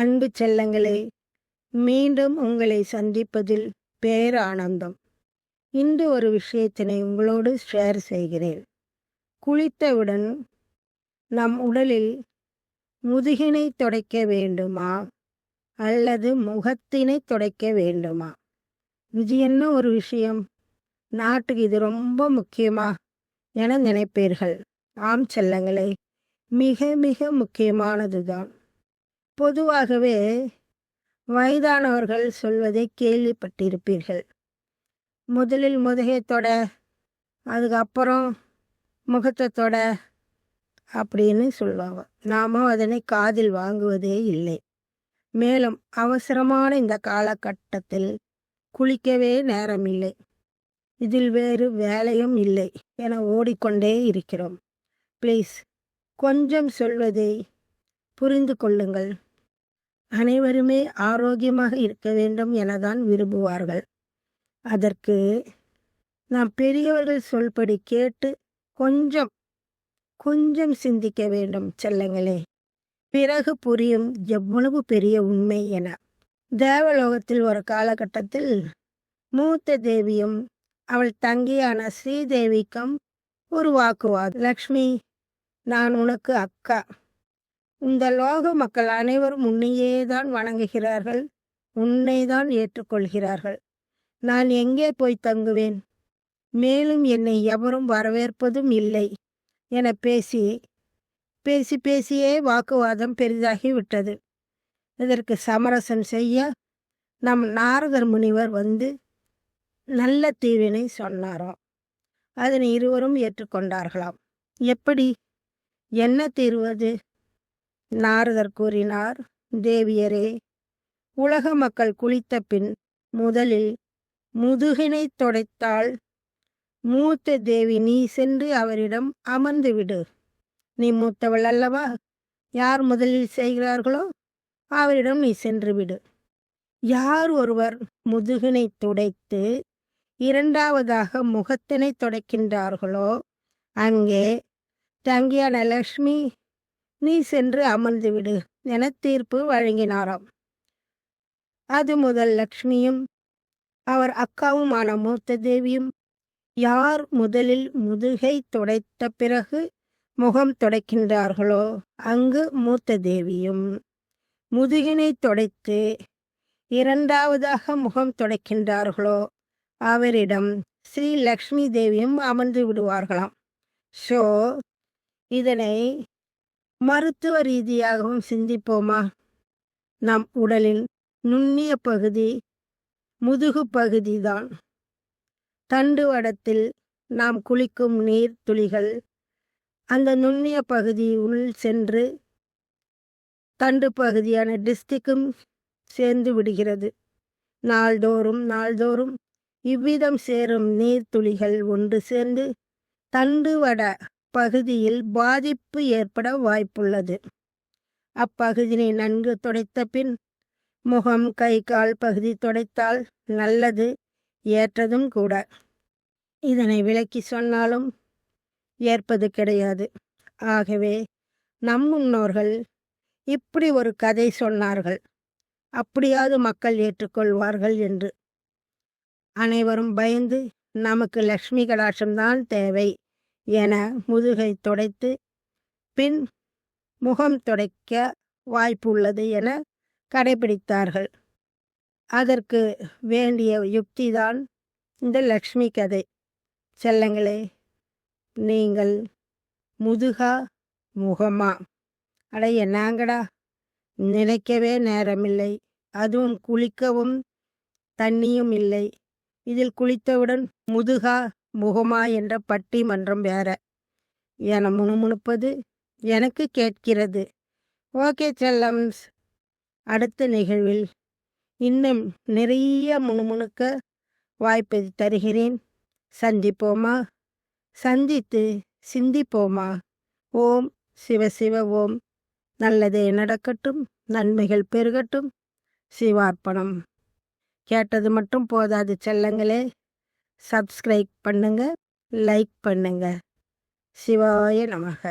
அன்பு செல்லங்களே மீண்டும் உங்களை சந்திப்பதில் பேரானந்தம். இன்று ஒரு விஷயத்தினை உங்களோடு ஷேர் செய்கிறேன். குளித்தவுடன் நம் உடலில் முதுகினை துடைக்க வேண்டுமா? அல்லது முகத்தினை துடைக்க வேண்டுமா? இது என்ன ஒரு விஷயம்? நாட்டுக்கு இது ரொம்ப முக்கியமா? என நினைப்பீர்கள். ஆம் செல்லங்களே மிக மிக முக்கியமானதுதான். பொதுவாகவே வயதானவர்கள் சொல்வதை கேள்விப்பட்டிருப்பீர்கள். முதலில் முதுகை தொட அதுக்கப்புறம் முகத்தை தொட அப்படின்னு சொல்லுவாங்க நாம அதனை காதில் வாங்குவதே இல்லை. மேலும் அவசரமான இந்த காலகட்டத்தில் குளிக்கவே நேரமில்லை. இதில் வேறு வேலையும் இல்லை என ஓடிக்கொண்டே இருக்கிறோம். ப்ளீஸ் கொஞ்சம் சொல்வதை புரிந்து கொள்ளுங்கள். அனைவருமே ஆரோக்கியமாக இருக்க வேண்டும் எனதான் விரும்புவார்கள். அதற்கு நாம் பெரியவர்கள் சொல்படி கேட்டு கொஞ்சம் கொஞ்சம் சிந்திக்க வேண்டும் செல்லங்களே. பிறகு புரியும் எவ்வளவு பெரிய உண்மை என. தேவலோகத்தில் ஒரு காலகட்டத்தில் மூத்த தேவியும் அவள் தங்கியான ஸ்ரீதேவிக்கும் ஒரு லக்ஷ்மி நான் உனக்கு அக்கா. இந்த லோக மக்கள் அனைவரும் உன்னையே தான் வணங்குகிறார்கள் உன்னை தான் ஏற்றுக்கொள்கிறார்கள். நான் எங்கே போய் தங்குவேன்? மேலும் என்னை எவரும் வரவேற்பதும் இல்லை என பேசி பேசி பேசியே வாக்குவாதம் பெரிதாகி விட்டது இதற்கு சமரசம் செய்ய நம் நாரதர் முனிவர் வந்து நல்ல தீவினை சொன்னாராம். அதனை இருவரும் ஏற்றுக்கொண்டார்களாம். எப்படி? என்ன தீர்வது நாரதர் கூறினார் தேவியரே உலக மக்கள் குளித்த பின் முதலில் முதுகினை தொடைத்தால் மூத்த தேவி நீ சென்று அவரிடம் அமர்ந்து விடு. நீ மூத்தவள் அல்லவா? யார் முதலில் செய்கிறார்களோ அவரிடம் நீ சென்று விடு. யார் ஒருவர் முதுகினை துடைத்து இரண்டாவதாக முகத்தினை துடைக்கின்றார்களோ அங்கே தங்கியான லக்ஷ்மி நீ சென்று அமர்ந்து விடு என தீர்ப்பு வழங்கினாராம். அது முதல் லக்ஷ்மியும் அவர் அக்காவுமான மூத்த தேவியும் யார் முதலில் முதுகை துடைத்த பிறகு முகம் துடைக்கின்றார்களோ அங்கு மூத்த தேவியும். முதுகினை துடைத்து இரண்டாவதாக முகம் துடைக்கின்றார்களோ அவரிடம் ஸ்ரீ லக்ஷ்மி தேவியும் அமர்ந்து விடுவார்களாம். ஸோ இதனை மருத்துவ ரீதியாகவும் சிந்திப்போமா? நம் உடலின் நுண்ணிய பகுதி முதுகு பகுதிதான். தண்டுவடத்தில் நாம் குளிக்கும் நீர் துளிகள் அந்த நுண்ணிய பகுதி உள் சென்று தண்டு பகுதியான டிஸ்டிக்கும் சேர்ந்து விடுகிறது. நாள்தோறும் நாள்தோறும் இவ்விதம் சேரும் நீர்த்துளிகள் ஒன்று சேர்ந்து தண்டுவட பகுதியில் பாதிப்பு ஏற்பட வாய்ப்புள்ளது. அப்பகுதியை நன்கு துடைத்த பின் முகம் கை கால் பகுதி துடைத்தால் நல்லது ஏற்றதும் கூட. இதனை விளக்கி சொன்னாலும் ஏற்பது கிடையாது. ஆகவே நம் முன்னோர்கள் இப்படி ஒரு கதை சொன்னார்கள். அப்படியாவது மக்கள் ஏற்றுக்கொள்வார்கள் என்று. அனைவரும் பயந்து நமக்கு லக்ஷ்மி கடாட்சம்தான் தேவை. என முதுகை துடைத்து பின் முகம் துடைக்க வாய்ப்பு உள்ளது என கடைபிடித்தார்கள். அதற்கு வேண்டிய யுக்திதான் இந்த லக்ஷ்மி கதை. செல்லங்களே நீங்கள் முதுகா முகமா? அட என்னங்கடா நினைக்கவே நேரமில்லை. அதுவும் குளிக்கவும் தண்ணியும் இல்லை. இதில் குளித்தவுடன் முதுகா முகமா என்ற பட்டி மன்றம் வேற. என முணுமுணுப்பது எனக்கு கேட்கிறது. ஓகே செல்லம்ஸ். அடுத்த நிகழ்வில் இன்னும் நிறைய முணுமுணுக்க வாய்ப்பை தருகிறேன். சந்திப்போமா? சந்தித்து சிந்திப்போமா? ஓம் சிவ சிவ ஓம். நல்லதே நடக்கட்டும் நன்மைகள் பெருகட்டும். சிவார்ப்பணம். கேட்டது மட்டும் போதாது செல்லங்களே. சப்ஸ்கிரைப் பண்ணுங்கள் லைக் பண்ணுங்கள் சிவாய நமக.